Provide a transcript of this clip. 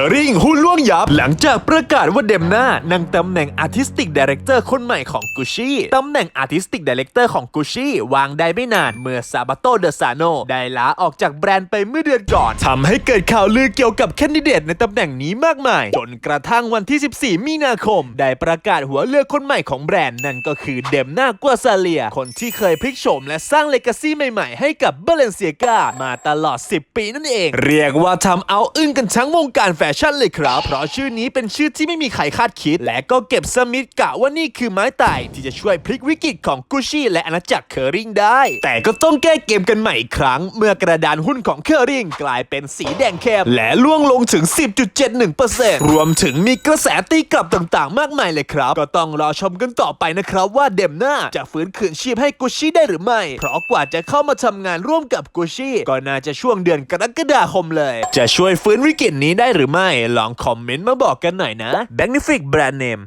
อริงหุ้นล่วงยับ หลังจากประกาศว่าเดมนานั่งตำแหน่ง Artistic Director คนใหม่ของกุชชี่ตำแหน่ง Artistic Director ของกุชชี่วางได้ไม่นานเมื่อซาบาโตเดซาโนได้ลาออกจากแบรนด์ไปเมื่อเดือนก่อนทำให้เกิดข่าวลือเกี่ยวกับแคนดิเดตในตำแหน่งนี้มากมาย จนกระทั่งวันที่ 14 มีนาคม ได้ประกาศหัวเลือกคนใหม่ของแบรนด์นั่นก็คือเดมนากวาซาเลีย คนที่เคยพลิกโฉมและสร้างเลกาซีใหม่ๆ ให้กับเบเลนเซียกามาตลอด 10 ปีนั่นเอง เรียกว่าทำเอาอึ้งกันทั้งวงการแฟชั่นเลยครับ เพราะชื่อนี้เป็นชื่อที่ไม่มีใครคาดคิด และก็เก็บสมิธกะว่านี่คือไม้ตายที่จะช่วยพลิกวิกฤตของกุชชี่และอาณาจักรเคอริงได้ แต่ก็ต้องแก้เกมกันใหม่อีกครั้ง เมื่อกระดานหุ้นของเคอริงกลายเป็นสีแดงเข้มและล่วงลงถึง 10.71%รวมถึงมีกระแสตีกลับต่างๆ มากมายเลยครับ ก็ต้องรอชมกันต่อไปนะครับว่าเดมหน่าจะฟื้นคืนชีพให้กุชชี่ได้หรือไม่ เพราะกว่าจะเข้ามาทำงานร่วมกับกุชชี่ก็น่าจะช่วงเดือนกรกฎาคมเลย จะช่วยฟื้นวิกฤตนี้ได้หรือไม่ ลองคอมเมนต์มาบอกกันหน่อยนะ b e n e f i c Brand Name